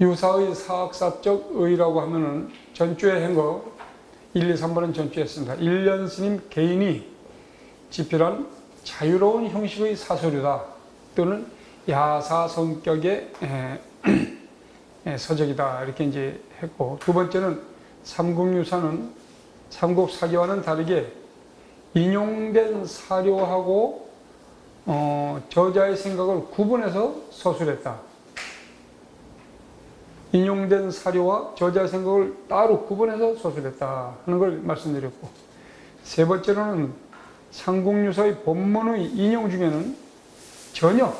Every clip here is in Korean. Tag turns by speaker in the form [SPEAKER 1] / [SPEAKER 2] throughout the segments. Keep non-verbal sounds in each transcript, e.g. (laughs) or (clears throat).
[SPEAKER 1] 유사의 사학사적 의라고 하면은 전주에 한거 1, 2, 3번은 전주했습니다. 1년 스님 개인이 집필한 자유로운 형식의 사설이다 또는 야사 성격의 서적이다 이렇게 이제 했고 두 번째는 삼국유사는 삼국사기와는 다르게 인용된 사료하고 어, 저자의 생각을 구분해서 서술했다. 인용된 사료와 저자의 생각을 따로 구분해서 서술했다 하는 걸 말씀드렸고 세 번째로는 삼국유사의 본문의 인용 중에는 전혀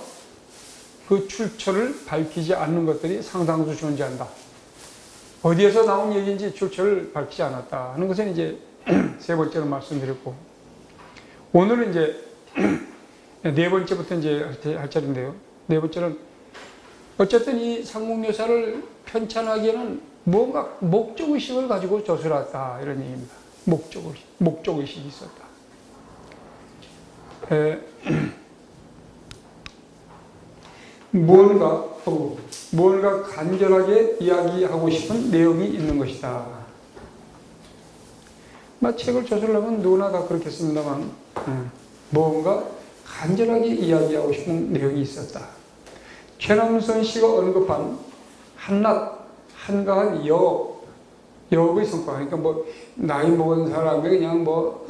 [SPEAKER 1] 그 출처를 밝히지 않는 것들이 상당수 존재한다. 어디에서 나온 얘기인지 출처를 밝히지 않았다 하는 것은 이제 (clears throat) 세 번째로 말씀드렸고 오늘은 이제 (clears throat) 네 번째부터 이제 할 차례인데요. 네 번째는 어쨌든 이 삼국유사를 편찬하기에는 뭔가 목적의식을 가지고 저술했다 이런 얘기입니다. 목적의식, 목적의식이 있었다. 에, (clears throat) 무언가 어, 무언가 간결하게 이야기하고 싶은 내용이 있는 것이다. 막 책을 저술하면 누구나 다 그렇겠습니다만 음, 무언가 간절하게 이야기하고 싶은 내용이 있었다. 최남선 씨가 언급한 한낱 한가한 역 역의 성과 그러니까 뭐 나이 먹은 사람이 그냥 뭐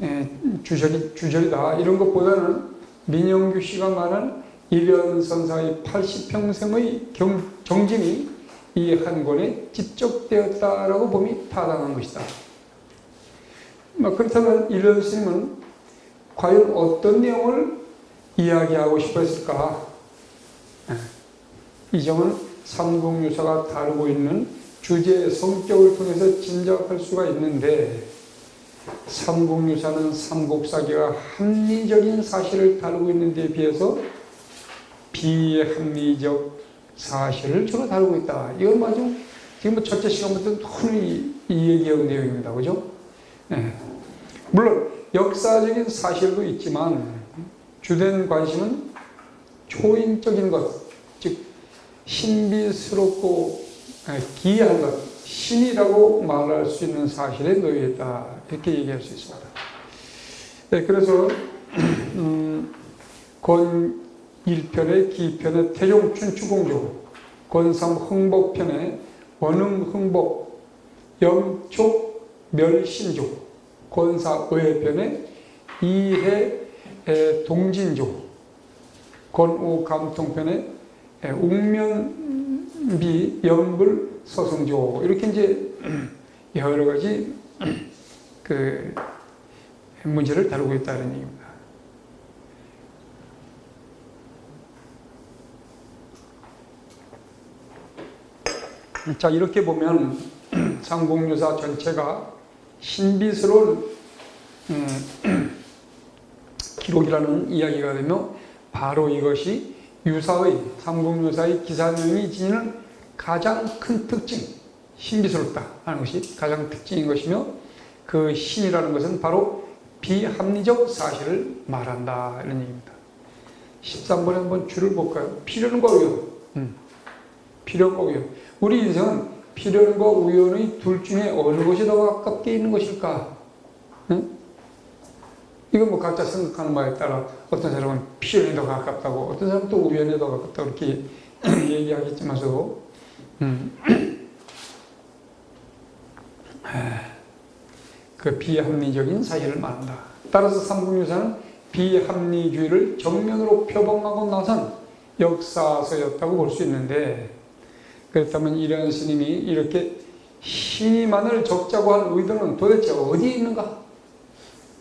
[SPEAKER 1] 에, 주절이 주절이다 이런 것보다는 민영규 씨가 말한 일연선사의 80평생의 경, 정진이 이 한 권에 집적되었다라고 봄이 타당한 것이다. 뭐 그렇다면 일연 스님은 과연 어떤 내용을 이야기하고 싶었을까? 이 점은 삼국유사가 다루고 있는 주제의 성격을 통해서 짐작할 수가 있는데 삼국유사는 삼국사기가 합리적인 사실을 다루고 있는 데 비해서 비합리적 사실을 주로 다루고 있다. 이건 마저 지금 뭐 첫째 시간부터 흔히 이 얘기한 내용입니다. 그죠? 네. 물론 역사적인 사실도 있지만 주된 관심은 초인적인 것, 즉 신비스럽고 기이한 것, 신이라고 말할 수 있는 사실에 놓여 있다 이렇게 얘기할 수 있습니다. 네, 그래서 (clears throat) 음, 권 1편의 기편의 태종 춘 추공조, 권삼 흥복편의 원흥 흥복, 영촉 멸신조, 권사 의회편의 이해 동진조, 권오 감통편의 웅면비 영불 서성조 이렇게 이제 여러 가지 그 문제를 다루고 있다는 얘기입니다. 자 이렇게 보면 삼국유사 전체가 신비스러운 음, (clears throat) 기록이라는 이야기가 되며 바로 이것이 유사의 삼국유사의 기사명이 지니는 가장 큰 특징 신비스럽다 하는 것이 가장 특징인 것이며 그 신이라는 것은 바로 비합리적 사실을 말한다 이런 얘기입니다. 13번에 한번 줄을 볼까요? 필연과 우연 음. 필연과 우연 우리 인생은 필연과 우연의 둘 중에 어느 것이 더 가깝게 있는 것일까? 응? 이건 뭐 각자 생각하는 바에 따라 어떤 사람은 더 가깝다고 어떤 사람은 또 우연이 더 가깝다고 이렇게 (clears throat) 얘기하겠지만서 음. (clears throat) 그 비합리적인 사실을 말한다. 따라서 삼국유사는 비합리주의를 정면으로 표방하고 나선 역사서였다고 볼 수 있는데 그렇다면 이런 스님이 이렇게 신이만을 적자고 한 의도는 도대체 어디에 있는가?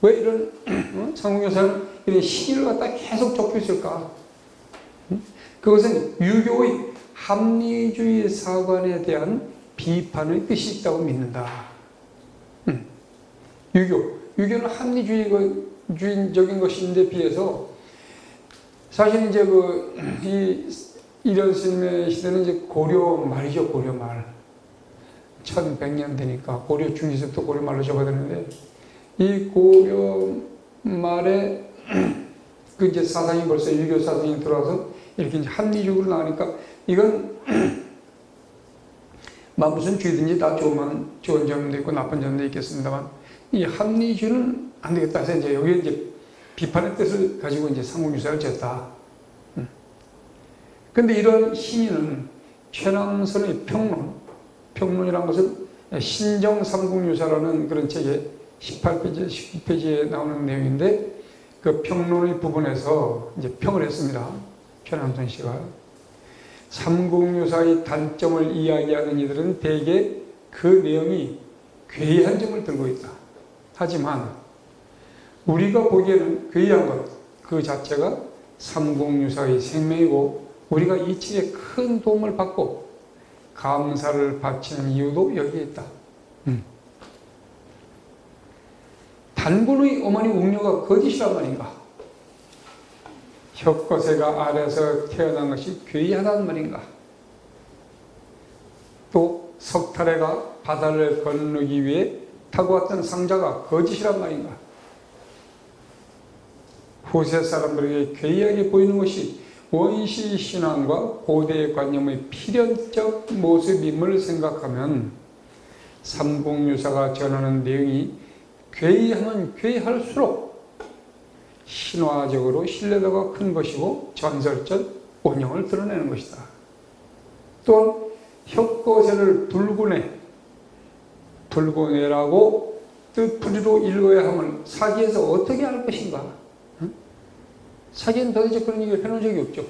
[SPEAKER 1] 왜 이런 어? 삼국유사는 이런 신을 갖다 계속 적고 있을까? 그것은 유교의 합리주의 사관에 대한 비판의 뜻이 있다고 믿는다. 유교, 유교는 합리주의적인 것인데 비해서 사실 이제 그 이 이런 스님의 시대는 이제 고려 말이죠, 고려 말. 1100년 되니까 고려 중기부터 고려 말로 접어드는데 이 고려 말에 (clears throat) 그 이제 사상이 벌써 유교 사상이 들어와서 이렇게 이제 합리적으로 나오니까 이건 (clears throat) 뭐 무슨 죄든지 다 좋은, 좋은 점도 있고 나쁜 점도 있겠습니다만 이 합리주의는 안 되겠다 해서 이제 여기 이제 비판의 뜻을 가지고 이제 상공유사를 졌다. 음. 근데 이런 신인은 최남선의 평론, 평론이란 것은 신정 삼국유사라는 그런 책에 18페이지, 19페이지에 나오는 내용인데 그 평론의 부분에서 이제 평을 했습니다. 최남선 씨가. 삼국유사의 단점을 이야기하는 이들은 대개 그 내용이 괴이한 점을 들고 있다. 하지만 우리가 보기에는 괴이한 것 그 자체가 삼국유사의 생명이고 우리가 이 책에 큰 도움을 받고 감사를 바치는 이유도 여기에 있다. 음. 단군의 어머니 웅녀가 거짓이란 말인가? 혁거세가 아래서 태어난 것이 괴이하단 말인가? 또 석탈해가 바다를 건너기 위해 타고 왔던 상자가 거짓이란 말인가? 후세 사람들에게 괴이하게 보이는 것이 원시 신앙과 고대 관념의 필연적 모습임을 생각하면 삼국유사가 전하는 내용이 괴이하면 괴이할수록 신화적으로 신뢰도가 큰 것이고 전설적 원형을 드러내는 것이다. 또한 혁거세를 불구내, 불구내라고 뜻풀이로 읽어야 하면 사기에서 어떻게 할 것인가? 응? 사기는 도대체 그런 얘기를 해놓은 적이 없죠.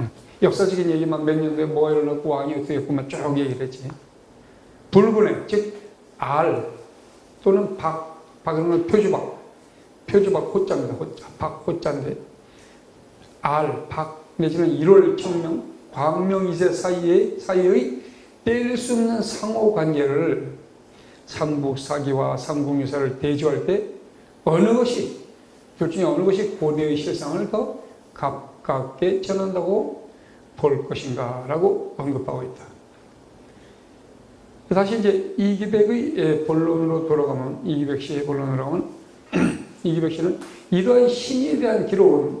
[SPEAKER 1] 응. 역사적인 얘기만 몇 년도에 뭐가 일어났고 왕이 어떻게 했고만 쭉 얘기를 했지. 불구내, 즉, 알 또는 박, 박은 표주박, 표주박 호자입니다. 호자, 박 호자인데 알, 박 내지는 1월 청명, 광명 2세 사이에, 사이의 뗄 수 없는 상호 관계를 삼국사기와 삼국유사를 대조할 때 어느 것이 둘 중에 어느 것이 고대의 실상을 더 가깝게 전한다고 볼 것인가 라고 언급하고 있다. 다시 이제 이기백의 본론으로 돌아가면 이기백 씨의 본론으로 가면 이기백 씨는 이러한 신에 대한 기록은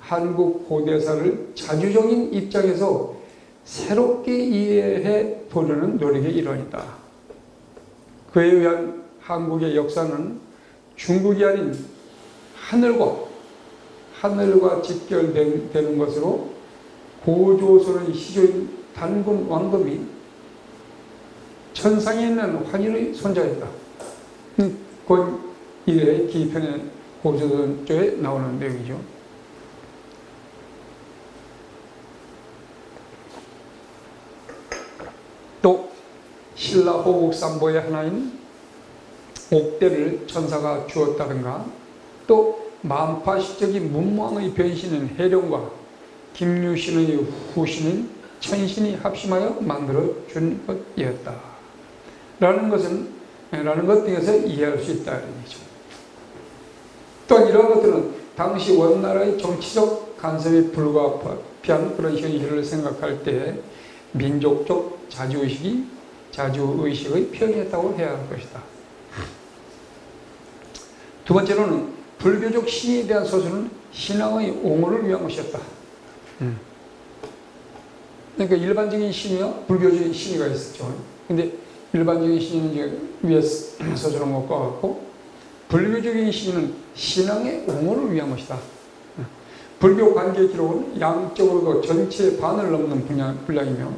[SPEAKER 1] 한국 고대사를 자주적인 입장에서 새롭게 이해해 보려는 노력의 일환이다. 그에 의한 한국의 역사는 중국이 아닌 하늘과 하늘과 직결되는 것으로 고조선의 시조인 단군 왕금이 천상에 있는 환인의 손자였다. 곧 이래 기편의 고조선 쪽에 나오는 내용이죠. 또 신라 호국 삼보의 하나인 옥대를 천사가 주었다든가 또 만파시적인 문무왕의 변신은 해룡과 김유신의 후신인 천신이 합심하여 만들어 준 것이었다. 라는 것은 라는 것 등에서 이해할 수 있다는 얘기죠. 또한 이러한 것들은 당시 원나라의 정치적 간섭에 불가피한 그런 현실을 생각할 때 민족적 자주의식이 자주의식의 표현이었다고 해야 할 것이다. 두 번째로는 불교적 신에 대한 소설은 신앙의 옹호를 위한 것이었다. 그러니까 일반적인 신이요, 불교적인 신이가 있었죠. 근데 일반적인 신은 이제 위에 서술한 것과 같고, 불교적인 신은 신앙의 옹호를 위한 것이다. 불교 관계 기록은 양적으로도 전체의 반을 넘는 분량, 분량이며,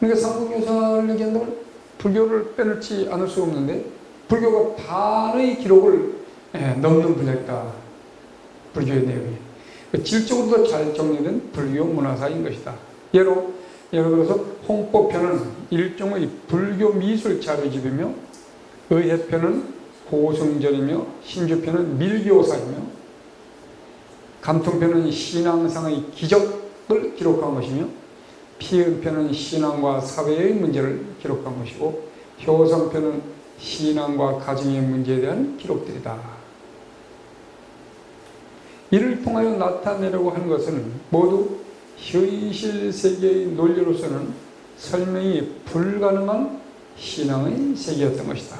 [SPEAKER 1] 그러니까 삼국유사를 얘기한다면 불교를 빼놓지 않을 수 없는데, 불교가 반의 기록을 넘는 분량이다. 불교의 내용이. 질적으로도 잘 정리된 불교 문화사인 것이다. 예로, 예를 들어서 홍보편은 일종의 불교 미술 자료집이며 의회편은 고성전이며 신주편은 밀교사이며 감통편은 신앙상의 기적을 기록한 것이며 피음편은 신앙과 사회의 문제를 기록한 것이고 효성편은 신앙과 가정의 문제에 대한 기록들이다. 이를 통하여 나타내려고 하는 것은 모두 현실 세계의 논리로서는 설명이 불가능한 신앙의 세계였던 것이다.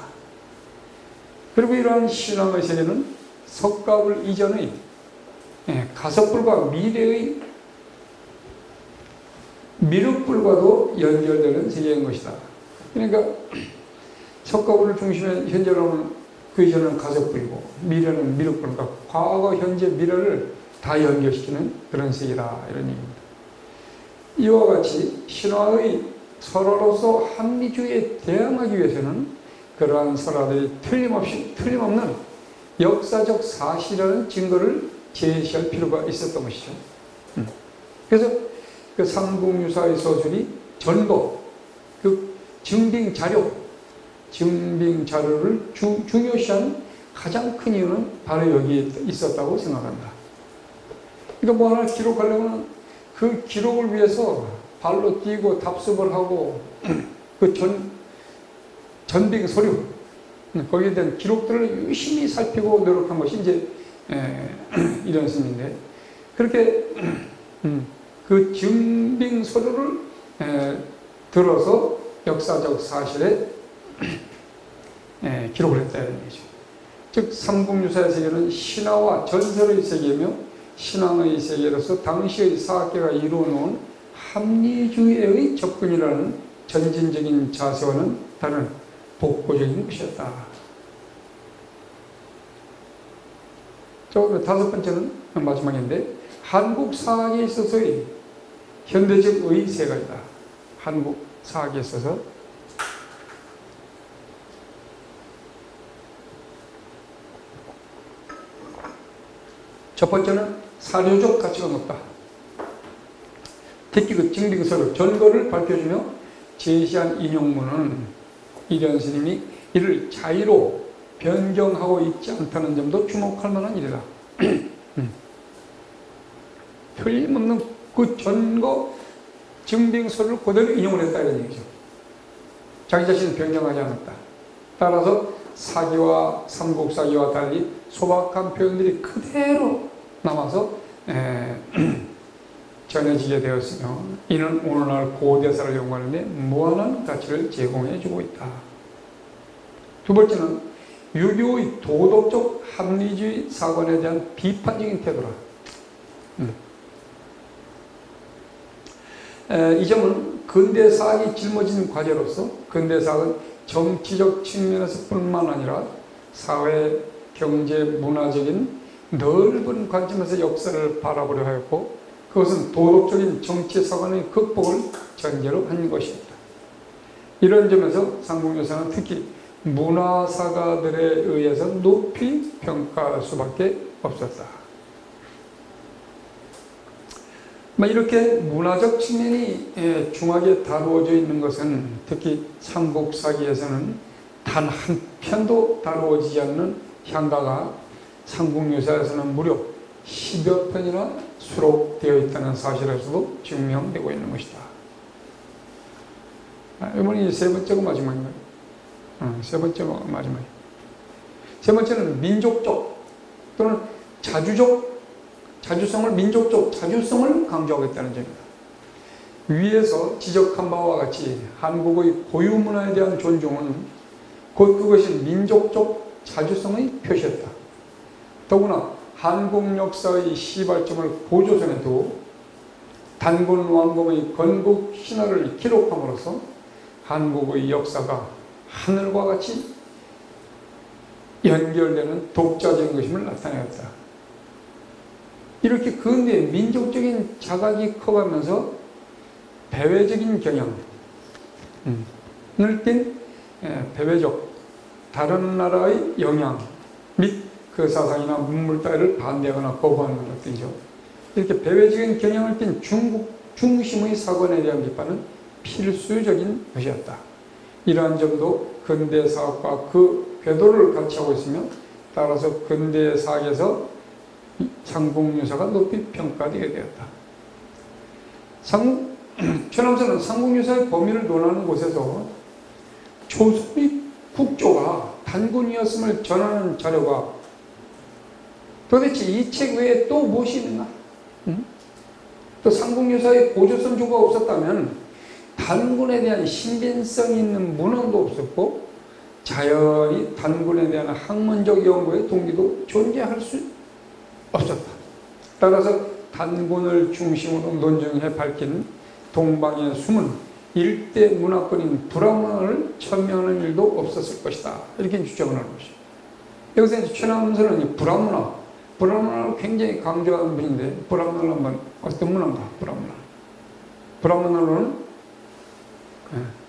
[SPEAKER 1] 그리고 이러한 신앙의 세계는 석가불 이전의 예, 가석불과 미래의 미륵불과도 연결되는 세계인 것이다. 그러니까 (clears throat) 석가구를 중심에 현재로는 그 이전은 가석불이고 미래는 미륵불과 과거, 현재, 미래를 다 연결시키는 그런 세계다 이런 얘기입니다. 이와 같이 신화의 설화로서 합리주의에 대항하기 위해서는 그러한 설화들이 틀림없이 틀림없는 역사적 사실이라는 증거를 제시할 필요가 있었던 것이죠. 음. 그래서 그 삼국유사의 서술이 전도, 그 증빙 자료, 증빙 자료를 주, 중요시하는 가장 큰 이유는 바로 여기에 있었다고 생각한다. 그러니까 뭐 하나 기록하려면 그 기록을 위해서 발로 뛰고 답습을 하고 (clears throat) 그 전, 전빙 서류, 거기에 대한 기록들을 유심히 살피고 노력한 것이 이제 에, (clears throat) 이런 스님인데 그렇게 (clears throat) 음, 그 증빙 서류를 에, 들어서 역사적 사실에 에, 기록을 했다 이런 얘기죠. 즉 삼국유사의 세계는 신화와 전설의 세계이며 신앙의 세계로서 당시의 사학계가 이루어놓은 합리주의의 접근이라는 전진적인 자세와는 다른 복고적인 것이었다. 저 다섯 번째는 마지막인데 한국 사학에 있어서의 현대적 의세가 있다. 한국 사학에 있어서 첫 번째는 사료적 가치가 높다. 특히 그 증빙서를 전거를 밝혀주며 제시한 인용문은 이련 스님이 이를 자의로 변경하고 있지 않다는 점도 주목할 만한 일이다. (clears throat) 음. 틀림없는 그 전거 증빙서를 그대로 인용을 했다 이런 얘기죠. 자기 자신을 변경하지 않았다. 따라서 사기와 삼국사기와 달리 소박한 표현들이 그대로 남아서 에, (clears throat) 전해지게 되었으며 이는 오늘날 고대사를 연구하는데 무한한 가치를 제공해주고 있다. 두 번째는 유교의 도덕적 합리주의 사관에 대한 비판적인 태도라. 음. 에, 이 점은 근대사학이 짊어진 과제로서 근대사학은 정치적 측면에서 뿐만 아니라 사회, 경제, 문화적인 넓은 관점에서 역사를 바라보려 하였고 그것은 도덕적인 정치 사관의 극복을 전제로 한 것입니다. 이런 점에서 삼국유사는 특히 문화사가들에 의해서 높이 평가할 수밖에 없었다. 이렇게 문화적 측면이 예, 중하게 다루어져 있는 것은 특히 삼국사기에서는 단 한 편도 다루어지지 않는 향가가 삼국유사에서는 무려 10여 편이나 수록되어 있다는 사실에서도 증명되고 있는 것이다. 아, 이번이 세 번째고 마지막인가요? 어, 세 번째고 마지막이에요. 세 번째는 민족적 또는 자주적, 자주성을, 민족적 자주성을 강조하겠다는 점입니다. 위에서 지적한 바와 같이 한국의 고유 문화에 대한 존중은 곧 그것이 민족적 자주성의 표시였다. 더구나 한국 역사의 시발점을 고조선에 두고 단군 왕검의 건국 신화를 기록함으로써 한국의 역사가 하늘과 같이 연결되는 독자적인 것임을 나타내었다. 이렇게 근대 민족적인 자각이 커가면서 배회적인 경향을 띈 배회적 다른 나라의 영향 및 그 사상이나 문물 따위를 반대하거나 거부하는 것들이죠. 이렇게 배회적인 경향을 띤 중국 중심의 사관에 대한 비판은 필수적인 것이었다. 이러한 점도 근대 사학과 그 궤도를 같이 하고 있으며 따라서 근대 사학에서 삼국유사가 높이 평가되게 되었다. 상, (clears throat) 최남선은 삼국유사의 범위를 논하는 곳에서 조선의 국조가 단군이었음을 전하는 자료가 도대체 이 책 외에 또 무엇이 있는가? 응? 또 삼국유사의 고조선 조가 없었다면 단군에 대한 신빙성 있는 문헌도 없었고 자연히 단군에 대한 학문적 연구의 동기도 존재할 수 없었다. 따라서 단군을 중심으로 논증해 밝힌 동방의 숨은 일대 문화권인 불황을 천명하는 일도 없었을 것이다. 이렇게 주장을 하는 것이죠. 여기서 이제 최남선은 이 불황문화, 불황문화를 굉장히 강조하는 분인데, 불황문화를 한번, 어떤 문화인가. 불황문화로는, 예.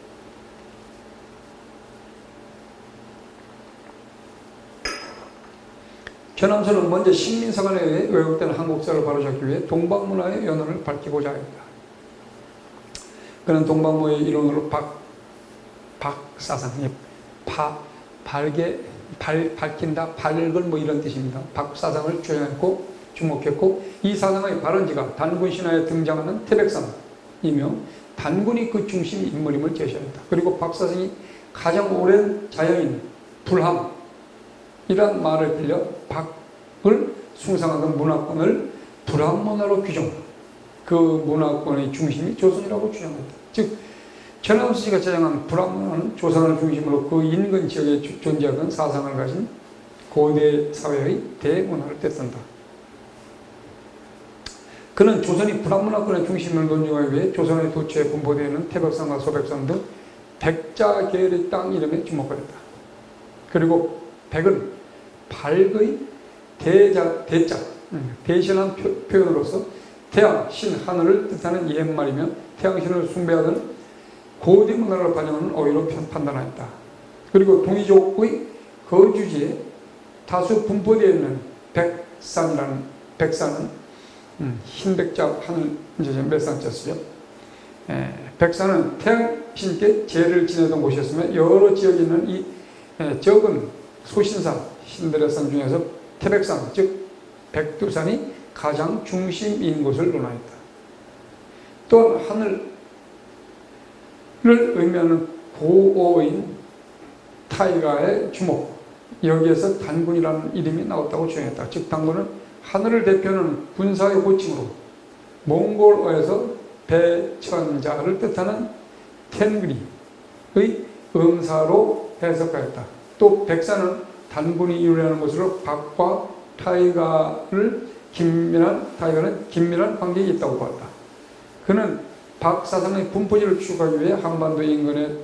[SPEAKER 1] 최남선은 먼저 식민사관에 의해 왜곡된 한국사를 바로잡기 위해 동방문화의 연원을 밝히고자 했다. 그는 동방문화의 이론으로 박, 박사상, 예, 파, 발게, 발, 밝힌다, 밝을 뭐 이런 뜻입니다. 박 사상을 주장했고, 주목했고, 이 사상의 발원지가 단군 신화에 등장하는 태백산이며, 단군이 그 중심 인물임을 제시했다. 그리고 박 사상이 가장 오랜 자연인, 불함, 이란 말을 빌려 박을 숭상하던 문화권을 불합문화로 규정. 그 문화권의 중심이 조선이라고 주장했다. 즉, 전함수 씨가 제정한 불합문화는 조선을 중심으로 그 인근 지역에 주- 존재하던 사상을 가진 고대 사회의 대문화를 뜻한다. 그는 조선이 불합문화권의 중심을 논증하기 위해 조선의 도처에 분포되어 있는 태백산과 소백산 등 백자 계열의 땅 이름에 주목하였다. 그리고 백은 밝의 대자, 대자, 음, 대신한 표, 표현으로서 태양, 신, 하늘을 뜻하는 옛말이며 태양신을 숭배하던 고대 문화를 반영하는 편- 판단하였다. 그리고 동이족의 거주지에 다수 분포되어 있는 백산이라는 백산은 음, 흰백자 하늘 이제 몇 산자 쓰죠. 에, 백산은 태양 신께 제를 지내던 곳이었으며 여러 지역에 있는 이 에, 적은 소신산, 신들의 산 중에서 태백산, 즉 백두산이 가장 중심인 곳을 논하였다. 또한 하늘 을 의미하는 고어인 타이가의 주목, 여기에서 단군이라는 이름이 나왔다고 주장했다. 즉 단군은 하늘을 대표하는 군사의 호칭으로 몽골어에서 배천자를 뜻하는 텐그리의 음사로 해석하였다. 또 백사는 단군이 이루려는 것으로 박과 타이가를 긴밀한 타이가는 긴밀한 관계가 있다고 봤다. 그는 박 사상의 분포지를 추구하기 위해 한반도 인근의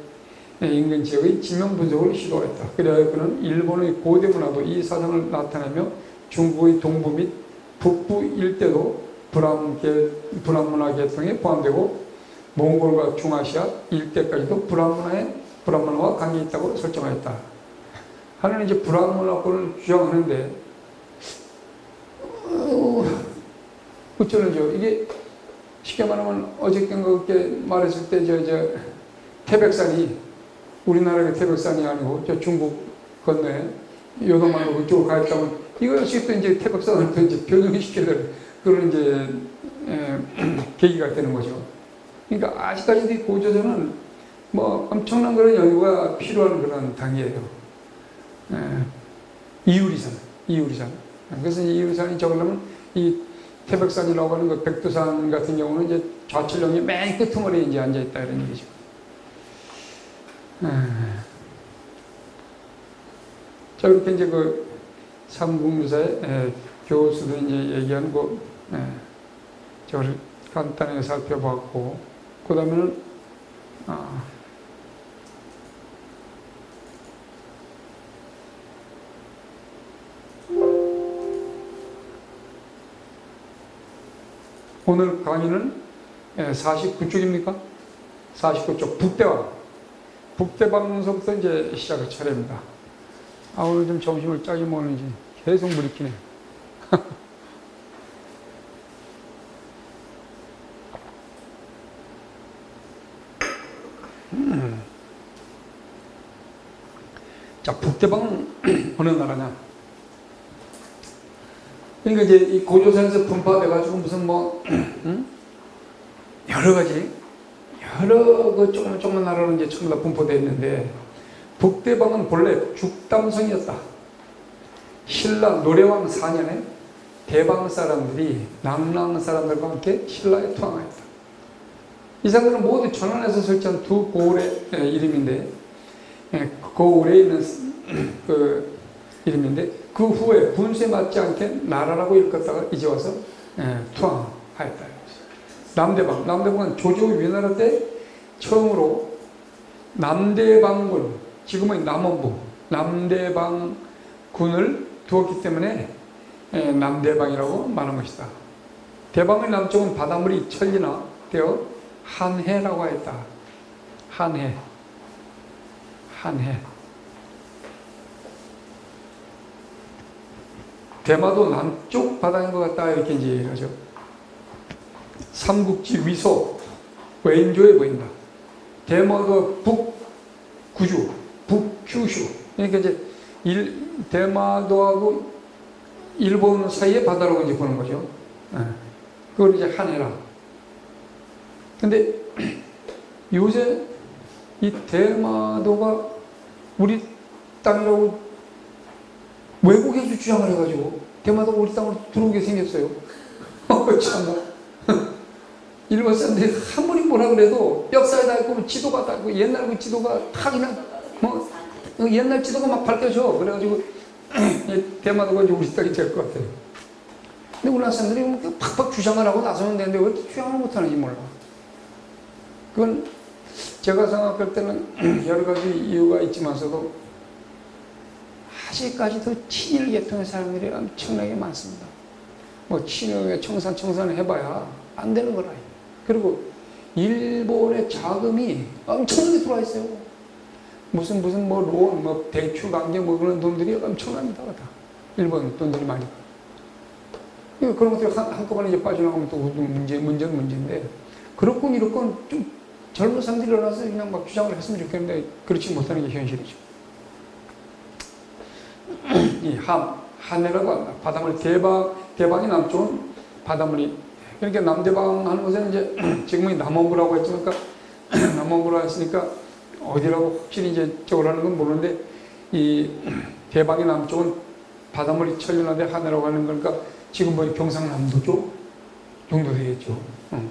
[SPEAKER 1] 인근 지역의 지명 분석을 시도했다. 그래야 그는 일본의 고대 문화도 이 사상을 나타내며 중국의 동부 및 북부 일대도 불암계 불암문화 계통에 포함되고 몽골과 중아시아 일대까지도 불암 문화와 관계 있다고 설정하였다. 하나는 이제 불합문화권을 주장하는데 어, 어쩌는죠? 이게 쉽게 말하면 어저께인가 그렇게 말했을 때 저 저 태백산이 우리나라의 태백산이 아니고 저 중국 건너에 요동만으로 그쪽으로 가 있다면 이것이 또 이제 태백산을 또 이제 변형시켜야 될 그런 이제 에, (clears throat) 계기가 되는 거죠. 그러니까 아직까지도 이 고조선은 뭐 엄청난 그런 연구가 필요한 그런 당이에요. 예, 이유리산, 이유리산. 그래서 이유리산이 적으려면 이 태백산이라고 하는 그 백두산 같은 경우는 이제 좌측령이 맨 끝머리에 이제 앉아 있다 이런 얘기죠. 예. 자, 이렇게 이제 그 삼국유사의 예, 교수들이 이제 얘기하는 그, 예, 저를 간단하게 살펴봤고, 그 다음에는, 아, 오늘 강의는 49쪽입니까? 49쪽 북대왕 북대방서부터 이제 시작을 차례입니다. 아 오늘 좀 점심을 짜게 먹는지 계속 물이키네. (laughs) 음. 자 북대방은 (clears throat) 어느 나라냐? 그러니까 이제 이 고조선에서 분파돼가지고 무슨 뭐 (clears throat) 응? 여러 가지 여러 그 조그만 조그만 나라로 이제 전부 다 분포되어 있는데 북대방은 본래 죽담성이었다. 신라 노래왕 4년에 대방 사람들이 남랑 사람들과 함께 신라에 투항하였다. 이 사람들은 모두 전원에서 설치한 두 고을의 예, 이름인데 예, 그 고을에 있는 (clears throat) 그 이름인데 그 후에 분수에 맞지 않게 나라라고 일컫다가 이제 와서 예, 투항하였다. 남대방. 남대방은 조조 위나라 때 처음으로 남대방군, 지금은 남원부, 남대방군을 두었기 때문에 예, 남대방이라고 말한 것이다. 대방의 남쪽은 바닷물이 천리나 되어 한해라고 했다. 한해. 한해. 대마도 남쪽 바다인 것 같다 이렇게 이제 하죠. 삼국지 위소 왼조에 보인다. 대마도 북 구주 북큐슈 그러니까 이제 일, 대마도하고 일본 사이의 바다라고 이제 보는 거죠. 예. 그걸 이제 한해라. 근데 (clears throat) 요새 이 대마도가 우리 땅이라고 외국에서 주장을 해가지고 대마도가 우리 땅으로 들어오게 생겼어요. (laughs) 어, 참. (laughs) 일본 사람들이 아무리 뭐라 그래도 멱살에다 있고 지도가 다 있고 옛날 그 지도가 다 그냥 뭐 옛날 지도가 막 밝혀져. 그래가지고 (clears throat) 대마도가 이제 우리 땅이 될 것 같아요. 근데 우리나라 사람들이 뭐 팍팍 주장을 하고 나서면 되는데 왜 주장을 못하는지 몰라. 그건 제가 생각할 때는 (clears throat) 여러 가지 이유가 있지만서도 아직까지도 친일 계통의 사람들이 엄청나게 많습니다. 뭐 친일에 청산 청산을 해봐야 안 되는 거라. 그리고 일본의 자금이 엄청나게 들어와 있어요. 무슨 무슨 뭐 론, 뭐 대출 관계 뭐 그런 돈들이 엄청납니다. 다. 일본 돈들이 많이. 그런 것들이 한, 한꺼번에 이제 빠져나가면 또 문제, 문제는 문제인데 그렇군 이렇군 좀 젊은 사람들이 일어나서 그냥 막 주장을 했으면 좋겠는데 그렇지 못하는 게 현실이죠. 이 함, 한다. 바닷물 대방, 대방이 남쪽은 바닷물이 그러니까 남대방 하는 것은 이제 (clears throat) 지금은 남원부라고 했지만 그러니까 남원부라고 했으니까 어디라고 확실히 이제 저걸 하는 건 모르는데 이 (clears throat) 대방이 남쪽은 바닷물이 천연한데 하늘라고 하는 거니까 지금 뭐 경상남도 쪽 정도 되겠죠. 응.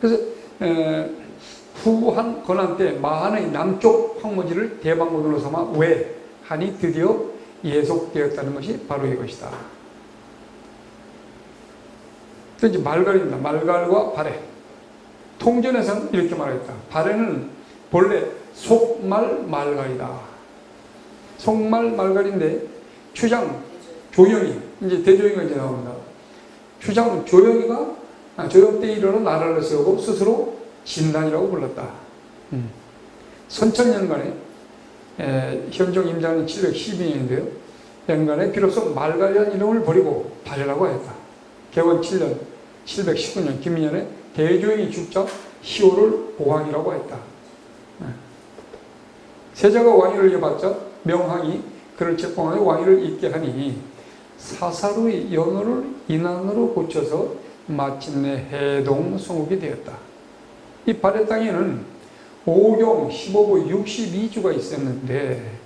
[SPEAKER 1] 그래서 에, 후한 건한 때 마한의 남쪽 황무지를 대방문으로 삼아 왜 한이 드디어 예속되었다는 것이 바로 이것이다. 또 이제 말갈입니다. 말갈과 발해. 통전에서는 이렇게 말했다. 발해는 본래 속말 말갈이다. 속말 말갈인데 추장 조영이 이제 대조영이가 이제 나옵니다. 추장 조영이가 아, 조영 때 이르러 나라를 세우고 스스로 진단이라고 불렀다. 음. 선천년간에 에, 현종 임자는 712년인데요. 연간에 비로소 말갈이라는 이름을 버리고 발해라고 했다. 개원 7년 719년 김민년에 대조영이 죽자 시호를 보왕이라고 했다. 네. 세자가 왕위를 이어받자 명항이 그를 책봉하여 왕위를 잇게 하니 사사로의 연호를 인안으로 고쳐서 마침내 해동 성국이 되었다. 이 발해 땅에는 오경 15부 62주가 있었는데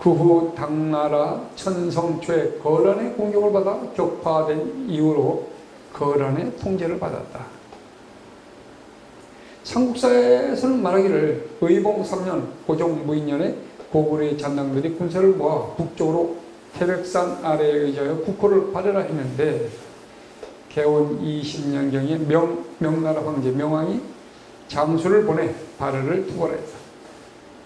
[SPEAKER 1] 그 후 당나라 천성초의 거란의 공격을 받아 격파된 이후로 거란의 통제를 받았다. 삼국사에서는 말하기를 의봉 3년 고종 무인년에 고구려의 잔당들이 군사를 모아 북쪽으로 태백산 아래에 의하여 국호를 발해라 했는데 개원 20년경에 명, 명나라 황제 명왕이 장수를 보내 발해를 투벌했다.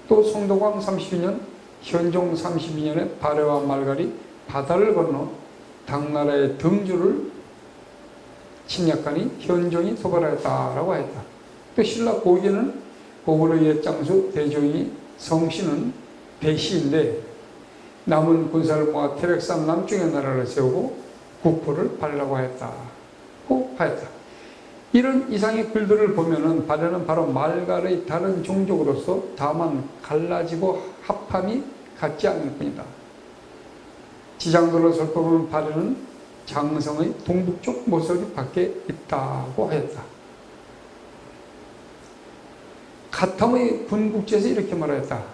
[SPEAKER 1] 또 성도광 32년, 현종 32년에 발해와 말갈이 바다를 건너 당나라의 등주를 침략하니 현종이 토벌하였다라고 했다. 또 신라 고기는 고구려의 장수 대종이 성씨는 배시인데 남은 군사를 모아 태백산 남쪽의 나라를 세우고 국포를 발라고 했다 고 하였다. 이런 이상의 글들을 보면은 발해는 바로 말갈의 다른 종족으로서 다만 갈라지고 합함이 같지 않을 뿐이다. 지장도를 살펴보면 발해는 장성의 동북쪽 모서리 밖에 있다고 하였다. 가탐의 군국지에서 이렇게 말하였다.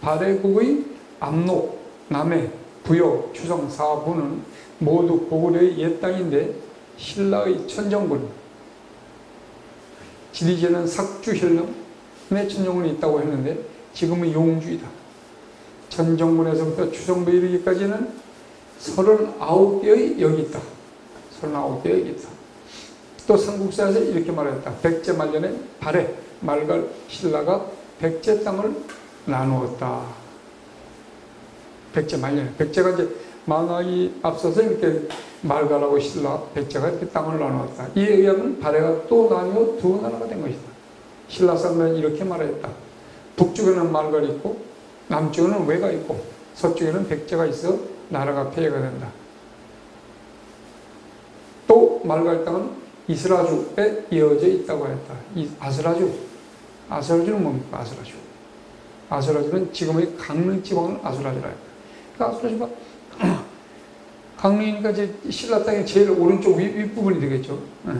[SPEAKER 1] 발해국의 압록, 남해, 부여, 추성, 사부는 모두 고구려의 옛 땅인데 신라의 천정군, 지리제는 삭주현름의 천정군이 있다고 했는데 지금은 용주이다. 천정군에서부터 추성부에 이르기까지는 39개의 역이 있다. 39개의 역이 있다. 또 삼국사에서 이렇게 말했다. 백제 말년에 발해 말갈 신라가 백제 땅을 나누었다. 백제 말년에 백제가 이제 망하기 앞서서 이렇게 말갈하고 신라 백제가 이렇게 땅을 나누었다. 이에 의하면 발해가 또 나뉘어 두 나라가 된 것이다. 신라 사람들은 이렇게 말했다. 북쪽에는 말갈이 있고 남쪽에는 왜가 있고 서쪽에는 백제가 있어 나라가 폐해가 된다. 또 말갈 땅은 이스라주에 이어져 있다고 했다. 이 아스라주. 아스라주는 뭡니까? 아스라주. 아스라주는 지금의 강릉 지방을 아스라주라 했다. 그 아스라주가 강릉이니까 이제 신라 땅의 제일 오른쪽 윗, 윗부분이 되겠죠. 예.